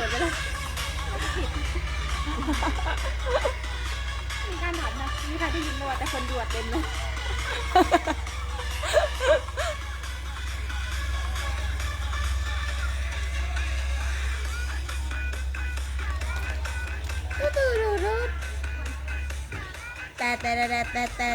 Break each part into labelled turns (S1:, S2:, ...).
S1: ผิดไปเลยมีการถามนะมีใครได้ยินไหมว่าแต่คนดวดเต็มเลย
S2: ดูดูดูดูแต่แต่แต่แต่แต่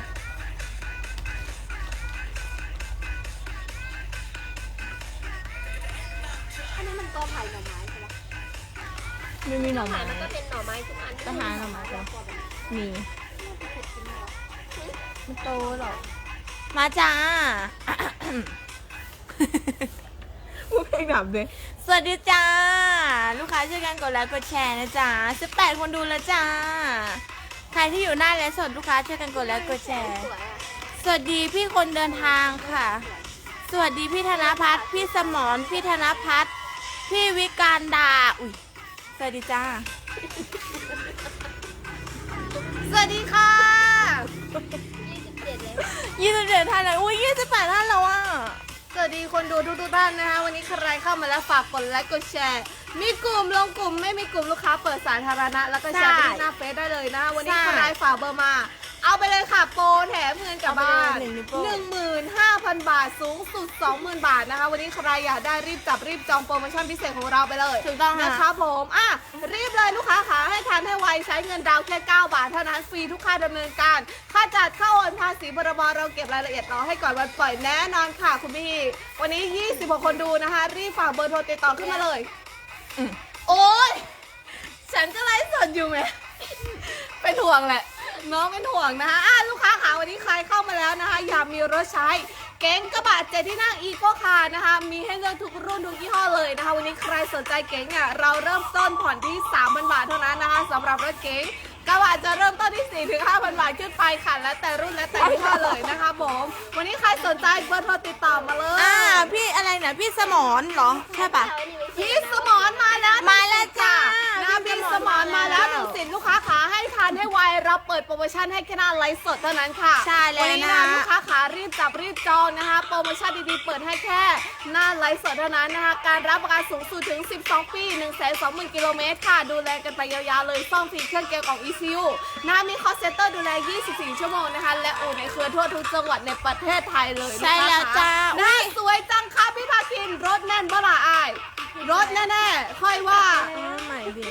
S2: ไม่มีหน่อไม้
S3: มันก็เป็นหน่อไม้ทุกอัน
S2: ไปหาหน่อไม้กันมีมันโตหรอมาจ้าพูดเพลงดับเลยสวัสดีจ้า ลูกค้าช่วยกันกดไลค์กดแชร์นะจ๊ะ18คนดูแล้วจ้า ใครที่อยู่หน้าและสดลูกค้าช่วยกันกดไลค์กดแชร์
S3: สวยอะ
S2: สวัสดีพี่คนเดินทางค่ะ สวัสดีพี่ธนพัฒน์พี่สมรพี่ธนพัฒน์พี่วิการดา อุ้ย สวัสดีจ้า สวัสดีค่ะ
S3: 27เลย
S2: ยี่สิบเจ็ดท่านเลยอุ้ยยี่สิบแปดท่านแล้วอะ สวัสดีคนดูทุกทุกๆท่านนะคะ วันนี้ใครเข้ามาแล้วฝากกดไลค์กดแชร์ มีกลุ่มลงกลุ่มไม่มีกลุ่มลูกค้าเปิดสาธารณะ แล้วก็แชร์ไปที่หน้าเฟซได้เลยนะวันนี้
S1: ใช่
S2: ใครฝากเบอร์มา เอาไปเลยค่ะโปรแถมเงินกลับบ้าน
S1: เอาไปเลยหนึ่งนิ้วโป้ง
S2: ห นึ่งหมื่นห้าพันบาทสูงสุดสองหมื่นบาทนะคะ วันนี้ใครอยากได้รีบจับรีบจองโปรโมชั่นพิเศษของเราไปเลย
S1: ถูกต้องค่ะ
S2: นะคะผมอะรีบเลยลูกค้าขาให้ทันให้ไวใช้เงินดาวน์แค่ 9 บาทเท่านั้นฟรีทุกค่าดำเนินการ ค่าจัดเข้าโอนภาษีบรบเราเก็บรายละเอียดรอให้ก่อนวันปล่อยแน่นอนค่ะคุณพี่ วันนี้20กว่าคนดูนะคะ รีบฝากเบอร์โทรติดต่อขึ้นมาเลยโอ้ยฉันก็ไลฟ์สดอยู่ไหม เป็นห่วงแหละ น้องเป็นห่วงนะคะอะลูกค้าขาวันนี้ใครเข้ามาแล้วนะคะ อยากมีรถใช้ เก๋งกระบะเจ็ดที่นั่งอีโคคาร์นะคะ มีให้เลือกทุกรุ่นทุกยี่ห้อเลยนะคะ วันนี้ใครสนใจเก๋งเนี่ยเราเริ่มต้นผ่อนที่3,000บาทเท่านั้นนะคะสำหรับรถเก๋งกระบะจะเริ่มต้นที่4ถึง5,000บาทขึ้นไปค่ะ แล้วแต่รุ่นและแต่ยี่ห้อเลยนะคะผมวันนี้ใครสนใจเบอร์โทรติดต่อมาเลย
S1: อ่าพี่อะไรนะพี่สมอนเหรอ ใช่ปะ
S2: พี่สมอนมาแล้ว
S1: มาแล้วจ้า
S2: นะ พี่สมอนมาแล้วดูสินลูกค้าขาให้ทานให้ไวเราเปิดโปรโมชั่นให้แค่หน้าไลฟ์สดเท่านั้นค่ะ
S1: ใช่แล้ว
S2: วันนี้
S1: นะ
S2: นะลูกค้าขารีบจับรีบจองนะคะ โปรโมชั่นดีๆเปิดให้แค่หน้าไลฟ์สดเท่านั้นนะคะ การรับประกันสูงสุดถึง 12 ปี 1 2 0 0 0 0กิโลเมตรค่ะ ดูแลกันไปยาวๆเลยซ่อมฟรีเครื่องเกียร์ของ ECU นะมีคอสเซนเตอร์ดูแล 24 ชั่วโมงนะคะ และอู่ในเครือทั่วทุกจังหวัดในประเทศไทยเลย
S1: ใช่แล้วจ้า
S2: นะสวยจังค่ะพี่พาคินรถแน่นบ่ล่ะอายรถแน่ๆค่อยว่า
S1: ใหม่ดิ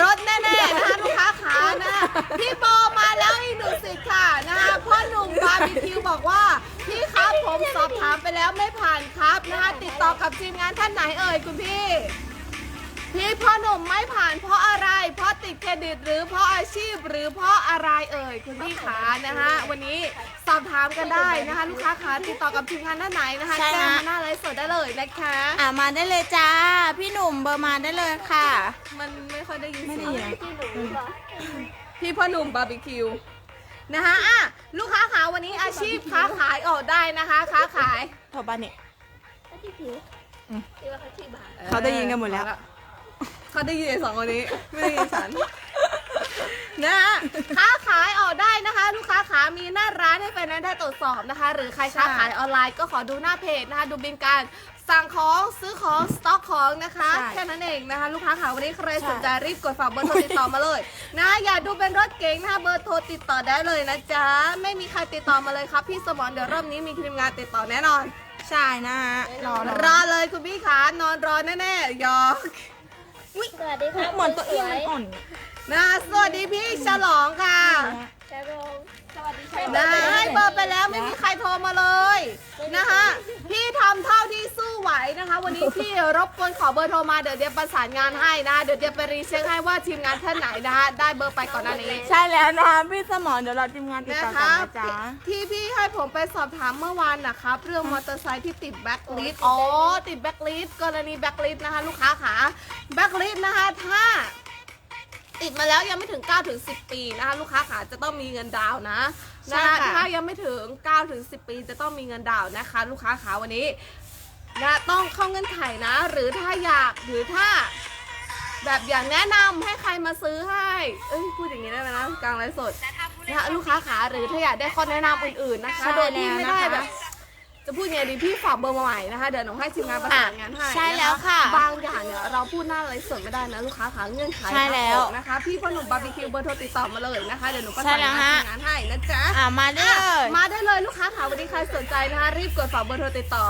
S2: รถแน่ๆนะคะลูกค้าขานะพี่โบมาแล้วอีกหนึ่งสิทธิ์ค่ะนะคะพ่อหนุ่มบาร์บีคิวบอกว่าพี่ครับผมสอบถามไปแล้วไม่ผ่านครับนะคะติดต่อกับทีมงานท่านไหนเอ่ยคุณพี่ พี่พ่อหนุ่มไม่ผ่านเพราะอะไร เพราะติดเครดิตหรือเพราะอาชีพหรือเพราะอะไรเอ่ยคุณพี่ขานะคะวันนี้สอบถามกันได้นะคะ ลูกค้าขาติดต่อกับทีมงานท่านไหนนะคะ
S1: ใช่
S2: แจ้ง
S1: ฮะ
S2: มาหน้าไลฟ์สดได้เลยนะคะ
S1: อ่ามาได้เลยจ้า พี่หนุ่มเบอร์มาได้เลยค่ะ
S2: มันไม่ค่อยได้ยิน
S1: ไม่ได้
S2: เสียง
S1: ยิน
S3: ที่หนูเหรอ
S2: พี่พ่อหนุ่มบาร์บีคิวนะคะอะลูกค้าขาวันนี้อาชีพค้าขายออกได้นะคะค้าขาย
S1: โทรบ้านเนี่ย
S3: ก็ที่ผิว
S1: อืม
S3: ที่ว่าเขาชื่อบาท
S1: เขาได้ยินกันหมดแล้ว
S2: เขาได้ยินไอ้สองคนนี้ ไม่ได้ยินฉัน นะคะค้าขายออกได้นะคะ ลูกค้าขามีหน้าร้านให้แฟนนั้นได้ตรวจสอบนะคะ หรือใครค้าขายออนไลน์ก็ขอดูหน้าเพจนะคะ ดูบินการสั่งของซื้อของสต็อกของนะคะ
S1: ใช่
S2: แค่นั้นเองนะคะ ลูกค้าขาวันนี้ใคร
S1: ใช่
S2: สนใจรีบกดฝากเบอร์โทรติดต่อมาเลย นะอย่าดูเป็นรถเก๋งนะคะเบอร์โทรติดต่อได้เลยนะจ๊ะไม่มีใครติดต่อมาเลยครับพี่สมรเดี๋ยวรอบนี้มีทีมงานติดต่อแน่นอน
S1: ใช่นะฮะรอ
S2: รอเลยคุณพี่ขานอนรอแน่ๆหยอก
S3: สวัสดีครับ
S1: เหมือนตัวเอง
S3: ส
S1: มัน
S3: ย
S1: อ่อน
S2: นะสวัสดีพี่ฉลองค่ะ
S3: กระโด ง
S1: สวัสดี
S2: นะให้เบอร์ไปแล้วไม่มีใครโทรมาเลยนะคะ พี่ทำเท่าที่สู้ไหวนะคะ วันนี้พี่รบกวนขอเบอร์โทรมาเดี๋ยวเดียวประสานงานให้นะ เดี๋ยวเดียวไปรีเช็คให้ว่าทีมงานท่านไหนนะคะได้เบอร์ไปก่อนหน้านี้
S1: ใช่แล้วนะคะพี่สมอนเดี๋ยวเราทีมงานติด
S2: นะ
S1: ต่อกั
S2: คะ
S1: นนะจ๊ะ
S2: ที่พี่ให้ผมไปสอบถามเมื่อวานนะครับ เรื่องมอเตอร์ไซค์ที่ติดแบ็คลิสอ๋อติดแบ็คลิสกรณีแบ็คลิสนะคะ ลูกค้าขาแบ็คลิสนะคะ ถ้า ติดมาแล้วยังไม่ถึง9ถึง10 ปีนะคะลูกค้าขาจะต้องมีเงินดาวน์นะ
S1: ใช่
S2: นะคะ
S1: ค่ะ
S2: ถ้ายังไม่ถึง9ถึง10 ปีจะต้องมีเงินดาวน์นะคะ ลูกค้าขาวันนี้นะต้องเข้าเงื่อนไขนะ หรือถ้าอยากหรือถ้า แบบอยากแนะนำให้ใครมาซื้อให้ เอ้ยพูดอย่างนี้ได้ไหมนะกลางไลฟ์สดนะคะลูกค้าขาหรือถ้าอยากได้ข้อแนะนำอื่นๆนะคะ
S1: ใช่
S2: โดยที่ไม่ได้
S1: แล้วนะคะ
S2: แบบ จะพูดไงดีพี่ฝากเบอร์มาใหม่นะคะเดี๋ยวหนูให้ทีมงานประสานงานให้
S1: ใช่แล้วค่ะ
S2: บางอย่างเนี่ยเราพูดหน้าไลฟ์สดไม่ได้นะลูกค้าค่ะเงื่อนไข
S1: ใช่แล้ว
S2: นะคะพี่พ่อหนุ่มบาร์บีคิวเบอร์โทรติดต่อมาเลยนะคะเดี๋ยวหนูประ
S1: ใช่
S2: สาน
S1: แล้ว
S2: งาน
S1: ฮะ
S2: ทำงานให้นะจ๊ะ
S1: อ่ามาได้เลย
S2: มาได้เลยลูกค้าค่ะวันนี้ใครสนใจนะคะรีบกดฝากเบอร์โทรติดต่อ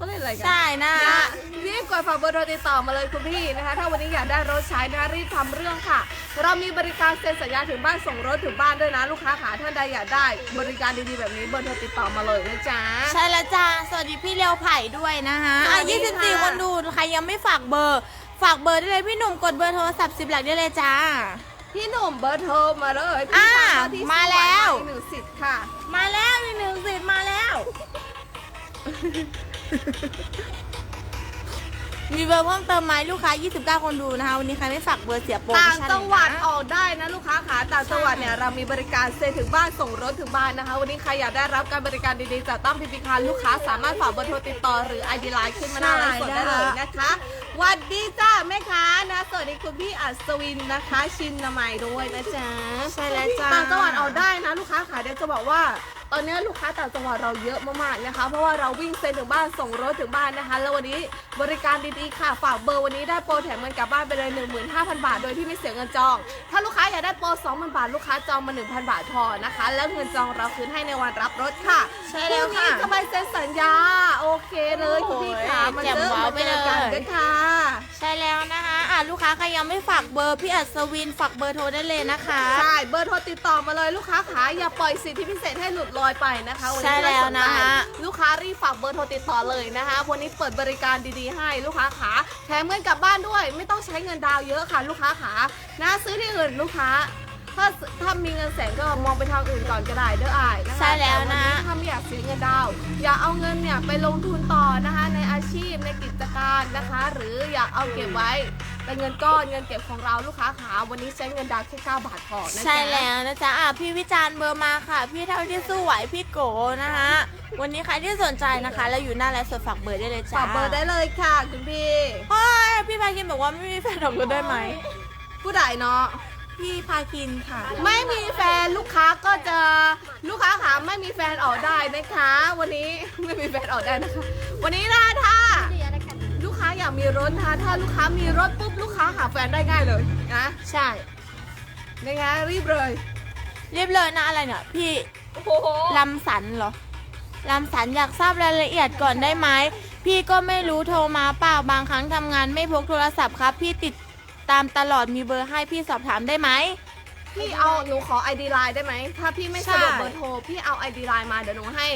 S2: เขาเล่นอะไรกัน
S1: ใช่นะ
S2: นะรีบกดฝากเบอร์โทรติดต่อมาเลยคุณพี่นะคะ ถ้าวันนี้อยากได้รถใช้นะคะรีบทำเรื่องค่ะ เรามีบริการเซ็นสัญญาถึงบ้านส่งรถถึงบ้านด้วยนะลูกค้าขาท่านใดอยากได้บริการดีๆแบบนี้เบอร์โทรติดต่อมาเลยนะจ๊ะ
S1: ใช่แล้วจ้าสวัสดีพี่เลียวไผ่ด้วยนะคะอะ
S2: สวัสดีค่ะ
S1: 24 คนดู ใครยังไม่ฝากเบอร์ ฝากเบอร์ได้เลยพี่หนุ่มกดเบอร์โทรศัพท์สิบหลักได้เลยจ้า
S2: พี่หนุ่มเบอร์โทรมาเลย
S1: อ่า
S2: พี่สวที่
S1: มาแล้ว
S2: สยหนึ่งสิทธิ์ค่ะ
S1: มาแล้วมีหนึ่งสิทธิ์มาแล้ว มีเบอร์เพิ่มเติมไหมลูกค้า 29 คนดูนะคะ วันนี้ใครไม่ฝากเบอร์เสียโปรโม
S2: ต่าง
S1: ชั่น
S2: จังหวัด
S1: เลยนะ
S2: ออกได้นะลูกค้าขาต่างจังหวัดเนี่ยเรามีบริการเซ็นถึงบ้านส่งรถถึงบ้านนะคะ วันนี้ใครอยากได้รับการบริการดีๆจากตั้มพิพิคารลูกค้าสามารถฝากเบอร์โทรติดต่อหรือไอดีไลน์ขึ้นมาหน้าไลฟ์สดได้เลยนะคะหวัสดีจ้าแม่ค้านะสวัสดีคุณพี่อัศวินนะคะ ชินนามัยด้วยนะจ๊ะ
S1: ใช่แล้วจ้า
S2: ต่างจังหวัดออกได้นะลูกค้าขายเดี๋ยวจะบอกว่า ตอนนี้ลูกค้าต่างจังหวัดเราเยอะมากๆนะคะ เพราะว่าเราวิ่งเซ็นถึงบ้านส่งรถถึงบ้านนะคะ แล้ววันนี้บริการดีๆค่ะ ฝากเบอร์วันนี้ได้โปรแถมเงินกลับบ้านไปเลย 15,000 บาท โดยที่ไม่เสียเงินจอง ถ้าลูกค้าอยากได้โปร 20,000 บาท ลูกค้าจองมา 1,000 บาทพอนะคะ แล้วเงินจองเราคืนให้ในวันรับรถค่ะ
S1: ใช่แล้วค่ะ
S2: พรุ่งนี้จะไปเซ็นสัญญา โอเคเลยคุณพี่ค่ะมา
S1: แจ่ม
S2: เจอ
S1: ว้าว
S2: มา
S1: ไป
S2: เจ
S1: เล
S2: อยกันด้วยค่ะ
S1: ใช่แล้วนะคะอะลูกค้าใครยังไม่ฝากเบอร์พี่อัศวินฝากเบอร์โทรได้เลยนะคะ
S2: ใช่เบอร์โทรติดต่อมาเลยลูกค้าขาอย่าปล่อยสิทธิพิเศษให้หลุดลอยไปนะคะวันนี้
S1: ใช่แล้วนะคะ
S2: ลูกค้ารีบฝากเบอร์โทรติดต่อเลยนะคะ วันนี้เปิดบริการดีๆให้ลูกค้าขาแถมเงินกลับบ้านด้วย ไม่ต้องใช้เงินดาวน์เยอะค่ะ ลูกค้าขานะซื้อที่อื่นลูกค้า ถ้าถ้ามีเงินแสนก็มองไปทางอื่นก่อนก็ได้เด้ออายนะคะ
S1: ใช่แล้วนะ
S2: ต่ถ้าไม่อยากซื้อเงินดาวน์อย่าเอาเงินเนี่ยไปลงทุนต่อนะคะ ในอาชีพในกิจการนะคะ หรืออยากเอาเก็บไว้เป็นเงินก้อนเงินเก็บของเราลูกค้าขาวันนี้ใช้เงินดาวน์แค่9บาทพอนะจ๊ะ
S1: ใช่แล้วนะจ๊ะอะพี่วิจารณ์เบอร์มาค่ะ พี่เท่าที่สู้ไหวพี่โกนะคะวันนี้ใครที่สนใจนะคะเราอยู่หน้าไลฟ์สดฝากเบอร์ได้เลยจ้า
S2: ฝากเบอร์ได้เลยค่ะคุณพี่
S1: โอ้ยพี่พาคินบอกว่าไม่มีแฟนออกรถได้ไหม
S2: ผู้ใดเนาะ
S1: พี่พาคินค่ะ
S2: ไม่มีแฟนลูกค้าก็จะลูกค้าขาไม่มีแฟนออกได้นะคะ วันนี้ไม่มีแฟนออกได้นะคะ วันนี้นะถ้า
S3: เดียวแล้วกัน
S2: ลูกค้าอยากมีรถนะคะถ้าลูกค้ามีรถปุ๊บลูกค้าหาแฟนได้ง่ายเลยนะ
S1: ใช่
S2: นะคะรีบเลย
S1: เรียบเลยนะอะไรเนี่ยพี่
S2: โอ้โห
S1: ลำสันเหรอลำสันอยากทราบรายละเอียดก่อนได้ไหมพี่ก็ไม่รู้โทรมาเปล่าบางครั้งทำงานไม่พกโทรศัพท์ครับ พี่ติด ตามตลอดมีเบอร์ให้พี่สอบถามได้ไหม
S2: พี่เอา หนูขอ ID ไลน์ได้ไหม ถ้าพี่ไม่สะดวก
S1: ใช่
S2: เบอร์โทร พี่เอา ID ไลน์มา เดี๋ยวหนูให้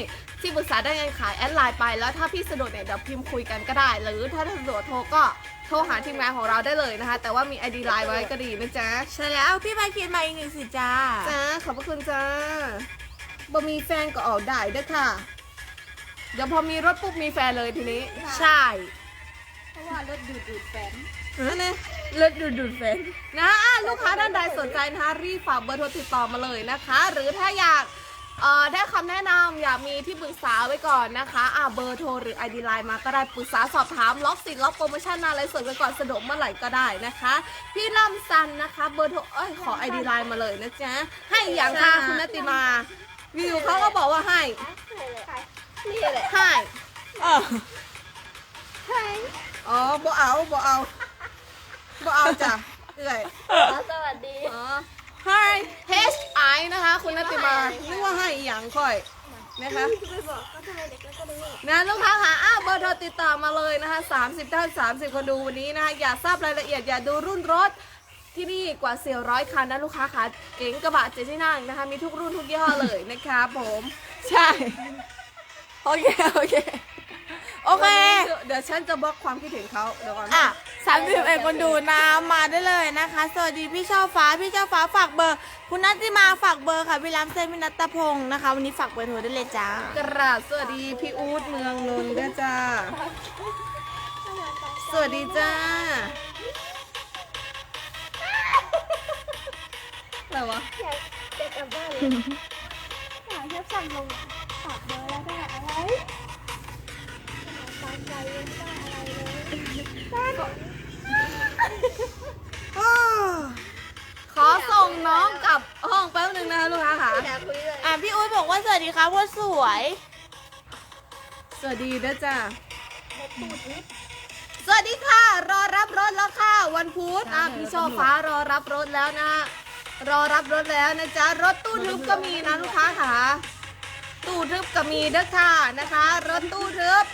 S2: ที่ปรึกษาด้านการขายแอดไลน์ไป แล้วถ้าพี่สะดวกเนี่ยเดี๋ยวพิมพ์คุยกันก็ได้ หรือถ้าสะดวกโทรก็โทรหาทีมงานของเราได้เลยนะคะ แต่ว่ามี ID ไลน์ไว้ก็ดีนะจ๊ะ
S1: ใช่แล้วพี่พาคินมาอีกหนึ่งสิจ้า
S2: จ้า ขอบพระคุณจ้าบ่มีแฟนก็ออกได้เด้อค่ะ เดี๋ยวพอมีรถปุ๊บมีแฟนเลยทีนี้
S1: ใช่
S3: เพราะว่ารถดูดดูดแฟน
S2: นั่น เอง
S1: เลิศดูดูดแฟน
S2: นะอะลูกค้าท่านใดสนใจนะคะรีบฝากเบอร์โทรติดต่อมาเลยนะคะ หรือถ้าอยากเอ่อได้คำแนะนำอยากมีที่ปรึกษาไว้ก่อนนะคะอะเบอร์โทรหรือ ID ไลน์มาก็ได้ปรึกษาสอบถามล็อกสิทธิ์ล็อกโปรโมชั่นอะไรส่วนไปก่อนสะดวกเมื่อไหร่ก็ได้นะคะ พี่ลำซันนะคะ เบอร์โทรเอ้ยขอ ID ไลน์มาเลยนะจ๊ะให้อย่างค่ะคุณนติมาวิวเขาก็บอกว่าให้
S3: นี่แหละ
S2: ให้
S1: เออ
S3: ใช่
S2: อ๋อบ่เอาบ่เอา บ่เอาจ้ะเอื่อย
S3: สวัสดี
S2: อ๋อ Hi H I นะคะ คุณนติมานึกว่าให้อีหยังค่อยนะคะ
S3: ไปบอกก็ทำไมเด็กก็รู้
S2: นะลูกค้าค่ะอ้าวเบอร์โทรติดต่อมาเลยนะคะ 30ท่าน30 คนดูวันนี้นะคะอยากทราบรายละเอียดอยากดูรุ่นรถที่นี่กว่าเสียร้อยคันนะลูกค้าค่ะเก๋งกระบะเจ็ดที่นั่งนะคะ มีทุกรุ่นทุกยี่ห้อเลยนะคะผม
S1: ใช่ โอเค โอเค โอเค
S2: วันนี้เดี๋ยวฉันจะบล็อกความคิดเห็นเขาเดี๋ยวก่อน
S1: อะสามสิบเอ็ดคนดูนะมาได้เลยนะคะ สวัสดีพี่ช่อฟ้า พี่ช่อฟ้าฝากเบอร์ คุณนัทติมาฝากเบอร์ค่ะ พี่ลำเซนพี่นัตตพงศ์นะคะ วันนี้ฝากเบอร์โทรได้เลยจ้า
S2: กราบสวัสดีพี่อู๊ดเมืองนนท์ด้วยจ้า สวัสดีจ้าอะไรวะ
S3: อยากจะกลับบ้านเลยอยากจะสั่งลงฝากเบอร์แล้วได้อะไรตามใจยังได้อะไรเลย
S2: ขอส่งน้องกลับห้องแป๊บหนึ่งนะคะลูกค้าค่ะ
S3: อยากคุยเลย
S1: อะพี่อุ้ยบอกว่าสวัสดีครับว่าสวย
S2: สวัสดีนะจ้า
S3: รถตูดนิด
S2: สวัสดีค่ะ รอรับรถถแล้วค่ะ วันพุธอะพี่ช่อฟ้ารอรับรถแล้วนะ รอรับรถแล้วนะจ๊ะรถตู้ทึบก็มีนะลูกค้าค่ะ ตู้ทึบก็มีเด้อค่ะนะคะ รถตู้ทึบ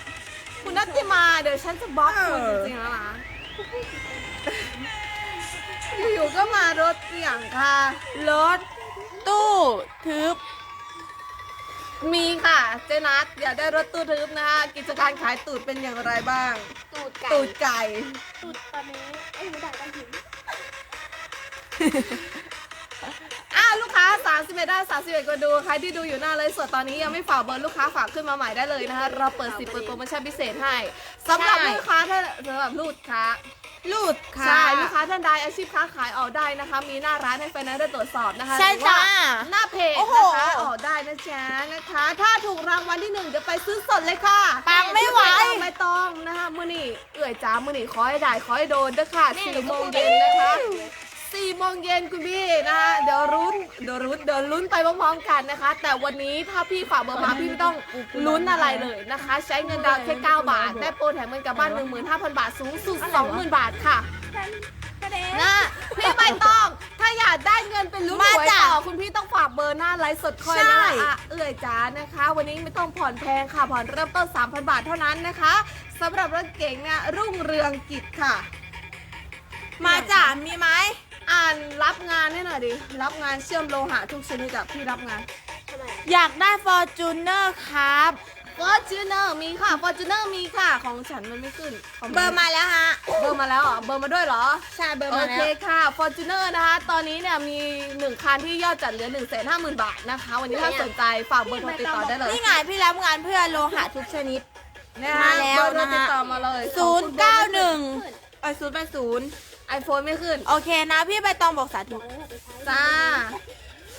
S2: คุณนัตติมาเดี๋ยวฉันจะบล็อกคุณจริงๆแล้วนะ อยู่ๆก็มารถเสี่ยงค่ะ
S1: รถตู้ทึบ
S2: มีค่ะ เจนัทอยากได้รถตู้ทึบนะคะกิจการขายตูดเป็นอย่างไรบ้าง
S3: ตูดไก่
S2: ตูดไก่
S3: ตูดตอนนี้ไอ้หูดักกันหิน
S2: อะ ลูกค้า 31 ได้ 31ก็ดู ใครที่ดูอยู่หน้าเลยสดตอนนี้ยังไม่ฝากเบอร์ลูกค้าฝากขึ้นมาใหม่ได้เลยนะคะ เราเปิดสิบเปิดโปรโมชั่นพิเศษให้สำหรับ
S1: ใช่
S2: ลูกค้าท่านสำหรับลูกค้า
S1: ลูดค่ะ
S2: ใช่ลูกค้าท่านใดอาชีพค้าขายออกได้นะคะ มีหน้าร้านให้แฟนได้ตรวจสอบนะคะ
S1: ใช่
S2: หรือว่า
S1: จ้า
S2: หน้าเพจ
S1: โอ้โห
S2: นะคะออกได้นะจ๊ะนะคะ ถ้าถูกรางวัลที่หนึ่งจะไปซื้อสดเลยค่ะ
S1: ปังไม่ไหว
S2: ไม่ต้องนะคะมือนี่เอื่อยจ้ามือนี่ขอให้ได้ขอให้โดนเด้อค่ะสี่โมงเย็นนะคะ สี่โมงเย็นคุณพี่นะคะเดี๋ยวรุ้นเดี๋ยวรุ้นเดี๋ยวลุ้นไปพร้อมๆกันนะคะ แต่วันนี้ถ้าพี่ฝากเบอร์มาพี่ไม่ต้องลุ้นอะไรเลยนะคะ ใช้เงินดาวน์แค่9บาทได้โปรแถมเงินกลับบ้าน 15,000 บาทสูงสุด 20,000 บาทค่ะ
S3: กระเด็น
S2: นะพี่ใบตอง ถ้าอยากได้เงินเป็นลุ้นห
S1: มา
S2: วย
S1: จ้ะ
S2: ต่อคุณพี่ต้องฝากเบอร์หน้าไลฟ์สดคอย
S1: ใช่
S2: นะอะเอื่อยจ้านะคะ วันนี้ไม่ต้องผ่อนแพงค่ะผ่อนเริ่มต้น3,000 บาทเท่านั้นนะคะสำหรับรถเก๋งเนี่ยรุ่งเรืองกิจค่ะ
S1: มาจ้ะมีไหม
S2: อ่านรับงานให้หน่อยดิ รับงานเชื่อมโลหะทุกชนิดแบบพี่รับงาน
S1: อยากได้ฟอร์จูเนอร์ครับ
S2: ฟอร์จูเนอร์มีค่ะ ฟอร์จูเนอร์มีค่ะ ของฉันมันไม่ขึ้น
S1: เบอร์มาแล้วฮะ
S2: เบอร์มาแล้วเหรอเบอร์มาด้วยเหรอ
S1: ใช่เบอร์มาแล้วโอเค
S2: ค่ะฟอร์จูเนอร์นะคะ ตอนนี้เนี่ยมีหนึ่งคันที่ยอดจัดเหลือหนึ่งแสนห้าหมื่นบาทนะคะ วันนี้ถ้าสนใจฝากเบอร์โทรติดต่อได้เลย
S1: นี่ไงพี่รับงานเพื่อโลหะทุกชนิด
S2: นะ
S1: มาคะแล้ว
S2: เบอร์โทร
S1: นะ
S2: ติดฮะ ต่อมาเลย
S1: 091เอ้ย080
S2: ไอโฟนไม่ขึ้น
S1: โอเคนะ พี่ใบตองบอกสาธุ
S2: จ้า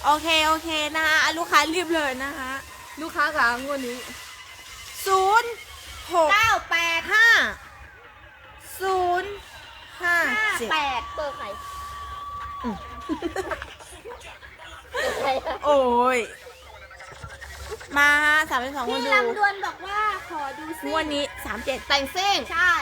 S1: โอเค โอเคนะคะลูกค้ารีบเลยนะคะ
S2: ลูกค้าขางวดนี้
S1: ศูนย์หก
S3: เก้าแปด
S1: ห้าศูนย์ห้า
S3: แปดเปิดไข่
S1: โอ้ย มาฮะสามเป็นสองคน
S3: พี่
S1: ดู
S3: ลำดวนบอกว่าขอดูซิ
S1: งวดนี้สามเจ็ด
S2: แต่งซิ่ง
S3: ใช่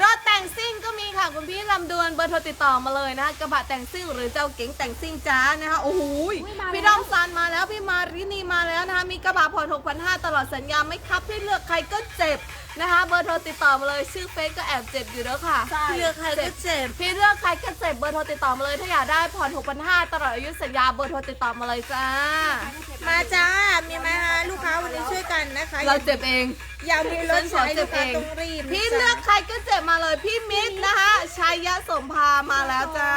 S2: รถแต่งซิ่งก็มีค่ะ คุณพี่ลำดวนเบอร์โทรติดต่อมาเลยนะคะกระบะแต่งซิ่งหรือเจ้าเก๋งแต่งซิ่งจ้านะคะโอ้โหยพี่ดอมซันมาแล้วพี่มารินีมาแล้วนะคะมีกระบะผ่อน6,500ตลอดสัญญาไม่ครับพี่เลือกใครก็เจ็บ นะคะ เบอร์โทรติดต่อมาเลยชื่อเฟซก็แอบเจ็บอยู่แล้วค่ะ
S3: ใช่
S1: เลือกใครก็เจ็บ
S2: พี่เลือกใครก็เจ็บเบอร์โทรติดต่อมาเลย ถ้าอยากได้ผ่อน6,500ตลอดอายุสัญญาเบอร์โทรติดต่อมาเลยจ้า
S1: มาจ้า มีไหมฮะลูกค้าวันนี้ช่วยกันนะคะ
S2: เราเจ็บเอง
S1: อยากมีรถ
S2: ฉันขอ
S1: ใช้
S2: เจ็
S1: ลู
S2: บ
S1: กค้า
S2: เอง
S1: ต้องรีบนะ
S2: พี่
S1: จ๊ะ
S2: เลือกใครก็เจ็บมาเลยพี่มิตรนะคะชัยยะสมภามาแล้วจ้า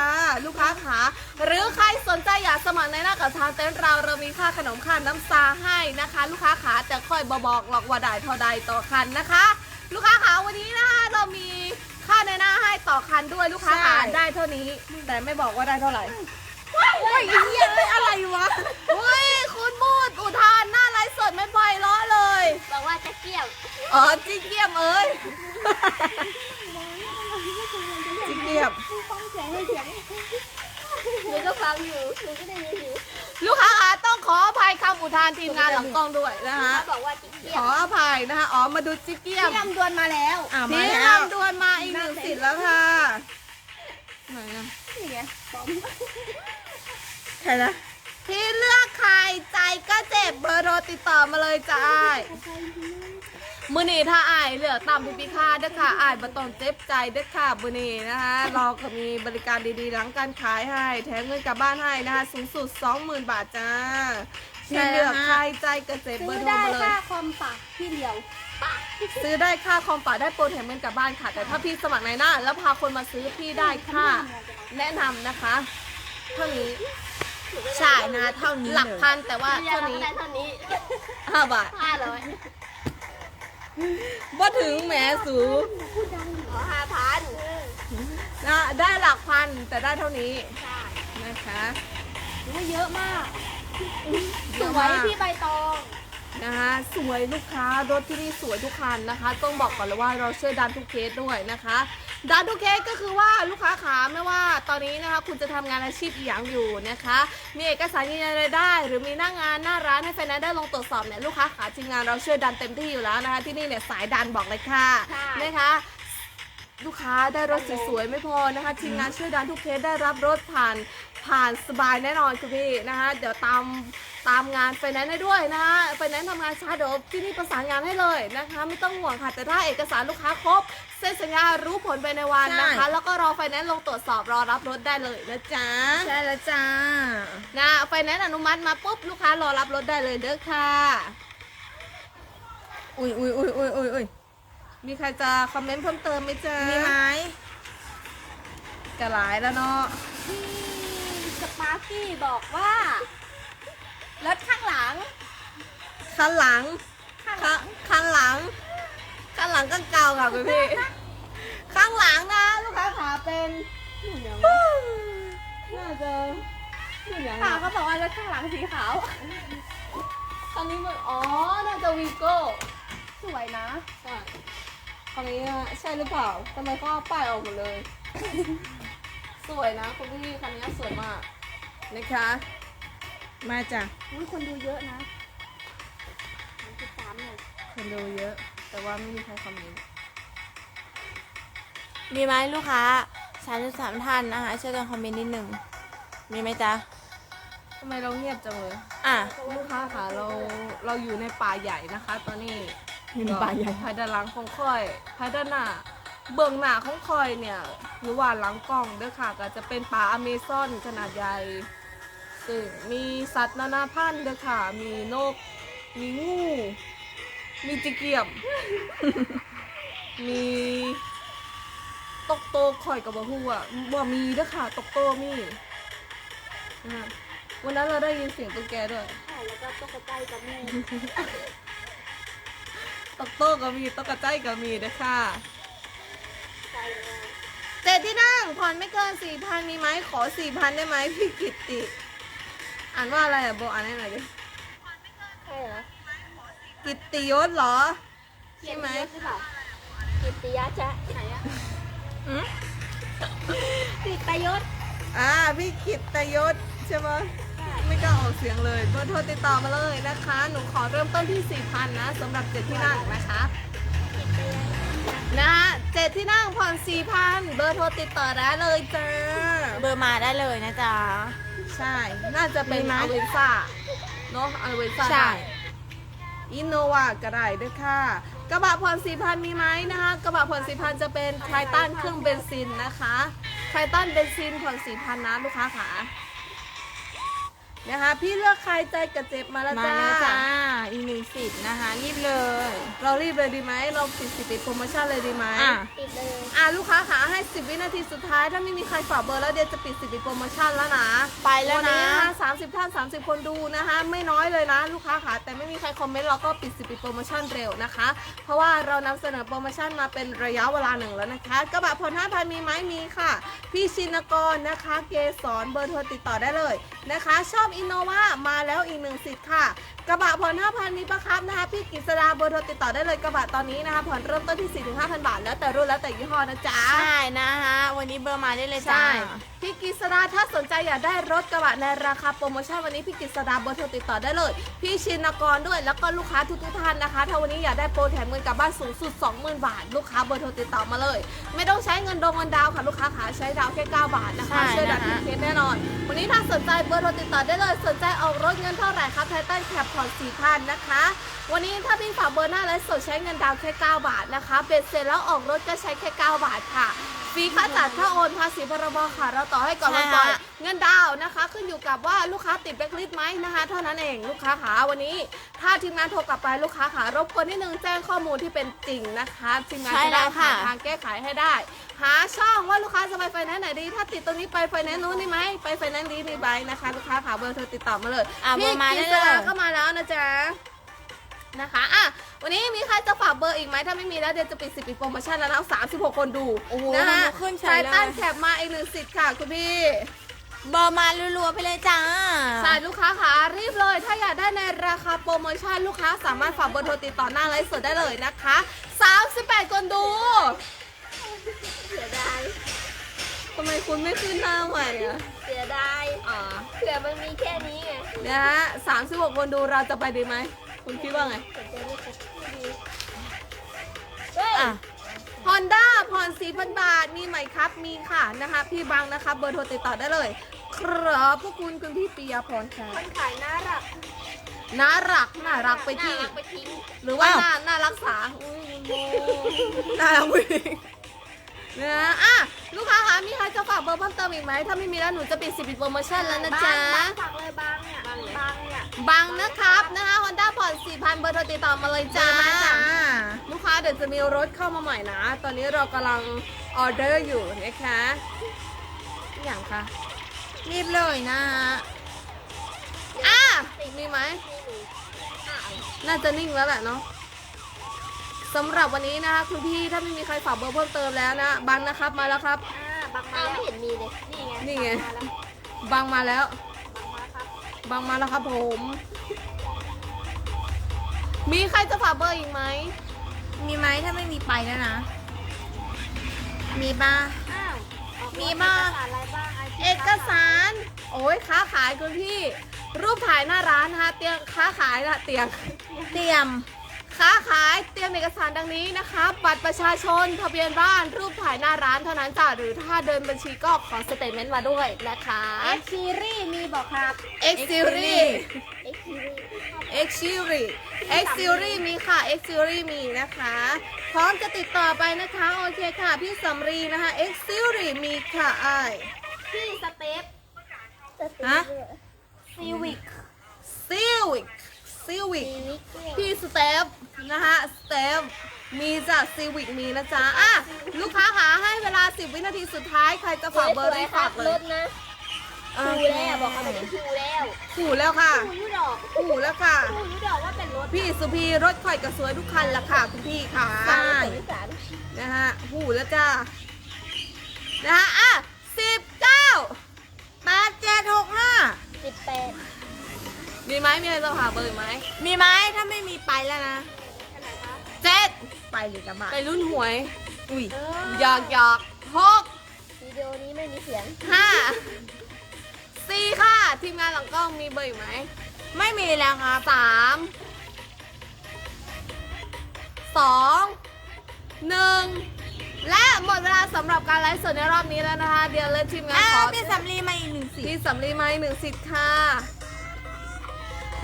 S2: ลูกค้าขาหรือใครสนใจอยากสมัครในหน้ากับทางเต็นท์เราเรามีค่าขนมค่าน้ำซาให้นะคะ ลูกค้าขาแต่ค่อยบอกหรอกว่าได้เท่าใดต่อคันนะคะ ลูกค้าขาวันนี้นะคะเรามีค่าในหน้าให้ต่อคันด้วยลูกค้าขาได้เท่านี้ แต่ไม่บอกว่าได้เท่าไหร่
S1: โอ้ยเหี้ยเอ้ยอะไรวะ
S2: อุ้ยคุณพูดอุทานหน้าไลฟ์สดไม่ปล่อยล้อเล ย
S3: บอกว่าจะเกี่ยว
S2: อ๋อจิ้งเกียมเอ้ยจิ้งเกียม
S3: ฟังเสียงให้เสียงหนูก็ฟังอยู่หนูก็ได้ยินอยู่
S2: ลูกค้าคะต้องขออภัยคำอุทานทีมงานหลังกล้องด้วยนะคะ
S3: เขาบอกว่าจะเกี่ย
S2: ข
S3: ว
S2: ออภัยนะคะ อ๋อ มาดูจิ๊กเกียม
S3: พี่ลำดวนมาแล้ว
S1: อะมา
S2: พี่
S1: แล้ว
S2: ลำดวนมาอีกหนึ่งสิทธิ์แล้วค่ะ ไหนอะ
S3: นี่ไงบอม
S1: ใครนะ
S2: พี่เลือกใครใจก็เจ็บเบอร์โทรติดต่อมาเลยจ้าอ้ายมือนีถ้าอายเหลือตามพิพิค่าเด้อค่ะอายมาต้องเจ็บใจเด้อค่ะมือนีนะคะเราก็มีบริการดีๆหลังการขายให้ แถมเงินกลับบ้านให้นะคะสูงสุด 20,000 บาทจ้าพี่เลือกใครใจก็เจ็บเบอ
S3: ซื้
S2: ร์
S3: อ
S2: โทร
S3: ได้
S2: มาเลย
S3: ค่าคอมปากพี่เดียวปาก
S2: ซื้อได้ค่าคอมป่าได้โปรแถมเงินกลับบ้านค่ะ แต่ถ้าพี่สมัครในหน้า แล้วพาคนมาซื้อพี่ได้ค่าแนะนำนะคะ เท่านี้
S1: ใช่นะเท่านี้
S2: หลัก
S1: เลย
S2: พันแต่ว่า
S3: เท่า
S2: เท่า
S3: นี้
S2: นี้
S3: เท่านี้
S2: ห้าบาท
S3: ห้าร้อย
S2: ว่าถึงแหมสู
S3: ขอห้าพัน
S2: นะได้หลักพันแต่ได้เท่านี้
S3: ใช่
S2: นะคะ
S3: ถือว่าเยอะมาก
S2: เย
S3: ส
S2: อะ
S3: วย
S2: มาก
S3: พี่ใบตอง
S2: นะคะสวยลูกค้ารถที่นี่สวยทุกคันนะคะ ต้องบอกก่อนเลยว่าเราช่วยดันทุกเคสด้วยนะคะ ดันทุกเคสก็คือว่าลูกค้าขาไม่ว่าตอนนี้นะคะคุณจะทำงานอาชีพอย่างอยู่นะคะ มีเอกสารยืนยันรายได้ หรือมีหน้างานหน้าร้านให้แฟนได้ลงตรวจสอบเนี่ยลูกค้าขาทีมงานเราช่วยดันเต็มที่อยู่แล้วนะคะ ที่นี่เนี่ยสายดันบอกเลยค่ะนะคะลูกค้าได้รถสวยๆไม่พอนะคะทีมงานช่วยดันทุกเคสได้รับรถผ่านผ่านสบายแน่นอนคุณพี่นะคะเดี๋ยวตาม ตามงานไฟแนนซ์ให้ด้วยนะคะไฟแนนซ์ทำงานช้าเดี๋ยวที่นี่ประสานงานให้เลยนะคะ ไม่ต้องห่วงค่ะ แต่ถ้าเอกสารลูกค้าครบเซ็นสัญญารู้ผลภายในวันนะคะ แล้วก็รอไฟแนนซ์ลงตรวจสอบรอรับรถได้เลยนะจ๊ะ
S1: ใช่แล้วจ้า
S2: นะไฟแนนซ์อนุมัติมาปุ๊บลูกค้ารอรับรถได้เลยเด้อค่ะ
S1: อุ้ยอุ้ยอุ้ยอุ้ยอุ้ยอุ้ย
S2: มีใครจะคอมเมนต์เพิ่มเติมไหมจ๊ะ
S1: มีไหม
S2: กระหลายแล้วเนาะ
S3: พี่สปาร์กี้บอกว่า รถข้างหลัง
S2: คันหลัง
S3: ข้างหลัง
S2: คันหลังคันหลังก็เก่าค่ะพี่พี่ ข้างหลังนะ ลูกค้าขาเป็นน่าจะนี่อย่าง
S3: ค่ะ
S2: ไร
S3: เขาบอกว่ารถข้างหลังสีขาว
S2: คันนี้มันอ๋อ น่าจะวีโก้
S3: สวยนะ
S2: ใช่คันนี้อะใช่หรือเปล่าทำไมเขาเอาป้ายออกหมดเลย สวยนะคุณพี่คันนี้สวยมากนะคะ
S1: มาจ้ะ
S3: อุ้ยคนดูเยอะนะติดตามหน่อย
S2: คนดูเยอะ แต่ว่าไม่มีใครคอมเมนต์
S1: มีไหมลูกค้าสามสิบสามท่านนะคะช่วยกันคอมเมนต์นิดหนึ่งมีไหมจ๊ะ
S2: ทำไมเราเงียบจังเลย
S1: อะ
S2: ลูกค้าค่ะเราเราอยู่ในป่าใหญ่นะคะ ตอนนี้
S1: อยู่ในป่าใหญ่
S2: ภายด้านหลังของคอยภายด้านหน้าเบื้องหน้าของคอยเนี่ยหรือว่าหลังกล้องเด้อค่ะก็จะเป็นป่าอเมซอนขนาดใหญ่ ซึ่งมีสัตว์นานาพันธุ์เด้อค่ะ มีนก มีงู มีจิเกียม มีตกโตคอยกับบ่ฮู้อะบ่มีเด้อค่ะ ตกโตมีอ่าวันนั้นเราได้ยินเสียงตุ๊กแกด้วย
S3: ใช่แล้วก็ตุ๊กตากับแม่
S2: ตกโต้ก็มีตกกระใจก็มีเด้อค่ะ
S3: ใช่เลย
S2: เจ็ดที่นั่งผ่อนไม่เกินสี่พันมีไหมขอสี่พันได้ไหมพี่กิตติ อ่านว่าอะไรอะโบอ่านให้หน่อยดิ
S3: ใช่เหรอ
S2: กิตติยศเหรอ ใช่ไหม
S3: เกียรติยศหรือเปล่ากิตติยะจ๊ะไหนอะ
S1: อืม
S3: กิตตยศ
S2: อ่าพี่กิตติยศใช่ไหมไม่กล้าออกเสียงเลยเบอร์โทรติดต่อมาเลยนะคะ หนูขอเริ่มต้นที่สี่พันนะสำหรับเจ็ดที่นั่งนะคะ
S3: กิตติยะ
S2: นะเจ็ดที่นั่งผ่อนสี่พันเบอร์โทรติดต่อได้เลยจ้า
S1: เบอร์มาได้เลยนะจ๊ะ
S2: ใช่ น่าจะเป็น
S1: มีไหม
S2: อเวนซ่าเนาะอเวนซ่า
S1: ใช่
S2: ได้อินโนวาก็ได้ด้วยค่ะ กระบะผ่อนสี่พันมีไหมนะคะ กระบะผ่อนสี่พันจะเป็นไททันเครื่องเบนซินนะคะไททันเบนซินผ่อนสี่พันนะลูกค้าขา นะคะ พี่เลือกใครใจกระเจ็บมาแล้ว
S1: มา
S2: จ้า
S1: แล้วจ้าอีกหนึ่งสิทธิ์นะคะ รีบเลย
S2: เรารีบเลยดีไหม เราปิดสิทธิโปรโมชั่นเลยดีไหม
S1: อะ
S3: ติดเลย
S2: อะลูกค้าขาให้ 10 วินาทีสุดท้าย ถ้าไม่มีใครฝากเบอร์แล้วเดี๋ยวจะปิดสิทธิโปรโมชั่นแล้วนะ
S1: ไปแล้ว
S2: วัน
S1: นะ
S2: นี้นะคะ30ท่าน 30 คนดูนะคะ ไม่น้อยเลยนะ ลูกค้าค่ะแต่ไม่มีใครคอมเมนต์เราก็ปิดสิทธิโปรโมชั่นเร็วนะคะ เพราะว่าเรานำเสนอโปรโมชั่นมาเป็นระยะเวลาหนึ่งแล้วนะคะกระบะผ่อน5,000มีไหมมีค่ะ พี่ชินกรนะคะ เกสรเบอร์โทรติดต่อได้เลยนะคะ ชอบอินโนวามาแล้วอีกหนึ่งสิทธิ์ค่ะกระบะผ่อน5,000มีปะครับนะคะพี่กฤษดาเบอร์โทรติดต่อได้เลยกระบะตอนนี้นะคะผ่อนเริ่มต้นที่ 4-5,000 บาท แล้วแต่รุ่นแล้วแต่ยี่ห้อนะจ๊ะ
S1: ใช่นะคะวันนี้เบอร์มาได้เลยจ้า
S2: ใช่ พี่กฤษดาถ้าสนใจอยากได้รถกระบะในราคาโปรโมชั่นวันนี้พี่กฤษดาเบอร์โทรติดต่อได้เลย พี่ชินกรด้วยแล้วก็ลูกค้าทุกๆท่านนะคะ ถ้าวันนี้อยากได้โปรแถมเงินกลับบ้านสูงสุด 20,000 บาท ลูกค้าเบอร์โทรติดต่อมาเลย ไม่ต้องใช้เงินดงเงินดาวค่ะลูกค้าขาใช้ดาวแค่ 9 บาทนะคะ
S1: ใช่
S2: ช่วยดัน
S1: นะคะ
S2: ทุกเคสแน่นอน วันนี้ถ้าสนใจเบอร์โทรติดต่อได้เลย สนใจออกรถเงินเท่าไหร่ครับไททันแคปผ่อน4พันนะคะ วันนี้ถ้าพี่ฝากเบอร์หน้าและสดใช้เงินดาวแค่ 9 บาทนะคะเบ็ดเสร็จแล้วออกรถก็ใช้แค่ 9 บาทค่ะฟรีค่าจัดค่าโอนภาษีพรบค่ะ เราต่อให้ก่อนวันปล่อย
S1: ใช่ฮะ
S2: เงินดาวน์นะคะ ขึ้นอยู่กับว่าลูกค้าติดแบล็คลิสต์ไหมนะคะ เท่านั้นเองลูกค้าขาวันนี้ ถ้าทีมงานโทรกลับไปลูกค้าขารบกวนนิดนึงแจ้งข้อมูลที่เป็นจริงนะคะทีมงาน
S1: ใช่
S2: จะ
S1: แล้
S2: ได้
S1: ว
S2: หา
S1: ค่ะ
S2: ทางแก้ไขให้ได้ หาช่องว่าลูกค้าจะไปไฟแนนซ์ไหนดี ถ้าติดตรงนี้ไปไฟแนนซ์นู้นดีไหมไปไฟแนนซ์ดีดีไหมนะคะลูกค้าขาเบอร์โทรติดต่อมาเลย
S1: อะเบอร์มาได้
S2: พี่
S1: เล
S2: กฤษ
S1: ย
S2: ดาก็มาแล้วนะจ๊ะนะคะอะวันนี้มีใครจะฝากเบอร์อีกไหมถ้าไม่มีแล้วเดี๋ยวจะปิดสิบปีโปรโมชั่นแล้วนะเอา36คนดู
S1: โอ้โห
S2: นะคะ
S1: มันขึ้นเฉ
S2: สายย
S1: เลย
S2: ตั้นแคปมาอีกหนึ่งสิทธิ์ค่ะคุณพี่
S1: เบอร์มารัวๆไปเลยจ้า
S2: สายลูกค้าค่ะรีบเลย ถ้าอยากได้ในราคาโปรโมชั่นลูกค้าสามารถฝากเบอร์โทรติดต่อหน้าไลฟ์สดได้เลยนะคะ 38 คนดู
S3: เสียดาย
S2: ทำไมคุณไม่ขึ้นหน้าใหม่อะ
S3: เสียดาย
S2: อ่า
S3: เผื่อมันมีแค่นี้ไง
S2: นะฮะ36คนดูเราจะไปดีไหม คุณคิดว่าไง
S3: สนใจไม่ติดดีเฮ้ย
S1: อะ
S2: พ Honda ผ่อน4,000บาท มีไหมครับ มีค่ะนะคะ พี่บังนะคะเบอร์โทรติดต่อได้เลย ครับพวกคุณคุณพี่ปิยาพรค่ะ
S3: คนขายน่ารัก
S2: น่ารักน่ารักไปที่
S3: น่ารักไปทิ้ง
S2: หรือว่า
S1: อ้าว
S2: น่าน่ารักษาอุ้ยโม น่ารักวิ่ง นะอะลูกค้าคะมีใครจะฝากเบอร์เพิ่มเติมอีกไหมถ้าไม่มีแล้วหนูจะปิดสิบปิดโปรโมชั่นแล้วนะจ๊ะ
S3: บางฝากเลยบางเนี่ยบางเนี่ย
S2: บังนะครับนะคะฮอนด้าผ่อน4,000เบอร์โทรติดต่อมาเลยจ้าลูกค้าเดี๋ยวจะมีรถเข้ามาใหม่นะ ตอนนี้เรากำลังออเดอร์อยู่นะคะอย่างคะ
S1: รีบเลยนะฮะ
S2: อะมีไหมน่าจะนิ่งแล้วแหละเนาะ สำหรับวันนี้นะคะคุณพี่ถ้าไม่มีใครฝากเบอร์เพิ่มเติมแล้วนะบังนะครับมาแล้วครับ
S3: อ่าบางมาไม่เห็นมีเลย นี่ไง
S2: นี่ไง
S3: บางมาแล้ว
S2: บังมาแล้ว
S3: บางมาครับ
S2: บังมาแล้วครับผม มีใครจะฝากเบอร์อีกไหม
S1: มีไหมถ้าไม่มีไปแล้วนะ มีป่ะ
S3: อ้าวออก
S1: มี
S3: รถ
S1: บ้าง
S3: เอกสารอะไรบ้างไเอ
S2: กสาร โอ้ยค้าขายคุณพี่ รูปถ่ายหน้าร้านนะคะเตียงค้าขายนะเตียง
S1: เตรียม
S2: ค้าขายเตรียมเอกสารดังนี้นะคะ บัตรประชาชนทะเบียนบ้านรูปถ่ายหน้าร้านเท่านั้นจ้ะหรือถ้าเดินบัญชีก็ขอสเตทเมนต์มาด้วยนะคะ
S3: เอ็กซีรีมีบอกครับ
S2: X Series
S3: X Series
S2: X Series X Series มีค่ะ X Series มีนะคะ พร้อมจะติดต่อไปนะคะ โอเคค่ะ พี่สำรีนะคะ X Series มีค่ะไอาย
S3: พี่สเตป
S1: ฮะ
S3: ซีวิก
S2: Civic Civic
S3: ซีวิก
S2: พี่สเตฟนะคะสเตฟมีจ้ะซีวิกมีนะจ๊ะอะลูกค้าหาให้เวลา 10 วินาทีสุดท้ายใครจะฝากเบอร์รีบฝากเล
S3: ร
S2: ย
S3: ถนะคูแล้วบอกเขาเป็นคูแล้ว
S2: ขู่แล้วค่ะ
S3: คูยุดอก
S2: ขู่แล้วค่ะ
S3: คูยุดอกว่าเป็นรถ
S2: พี่สุพีรถข่อยกระสวยทุกคันละค่ะคุณพี่ค่ะ
S1: ใช่
S3: อีสาน
S2: นะฮะหูแล้วจ้านะฮะอะสิบเก้า
S1: แปดเจ็ดหกห้า
S3: สิบแปด
S2: มีไหมมีอะไรจะหาเบอร์ไหม
S1: มีไหมถ้าไม่มีไปแล้วนะ
S3: ขนาดคะ
S2: เจ็ด
S1: ไปหรือกระบะ
S2: ไปรุ่นหวย
S1: อุ้ย
S3: เออ
S2: หยอกหยอกหก
S3: วิดีโอนี้ไม่มีเสียง
S2: ห้าสี่ค่ะ ทีมงานหลังกล้องมีเบอร์อีกไหม
S1: ไม่มีแล้วครับ
S2: สามสองหนึ่งและหมดเวลาสำหรับการไลฟ์สดในรอบนี้แล้วนะคะ เดี๋ยวเลยทีมงาน
S1: อ่า
S2: ขอ
S1: พี่สำลีมาอีกหนึ่งสิ
S2: พี่สำลีไม้หนึ่งสิทธิ์ค่ะ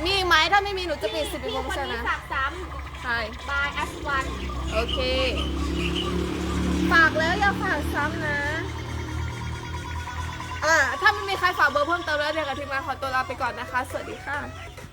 S2: มีอีกไหมถ้าไม่มีหนูจะปิดสิบเป็น
S3: พี่
S2: โปร
S3: ค
S2: โม
S3: น
S2: ชั่น
S3: นี้
S2: นะ
S3: ฝากซ้
S2: ใช่ำ
S3: บายอัสวัน
S2: โอเค ฝากแล้วอย่าฝากซ้ำนะ อ่า ถ้าไม่มีใครฝากเบอร์เพิ่มเติมแล้วเดี๋ยวกับทีมงานขอตัวลาไปก่อนนะคะ สวัสดีค่ะ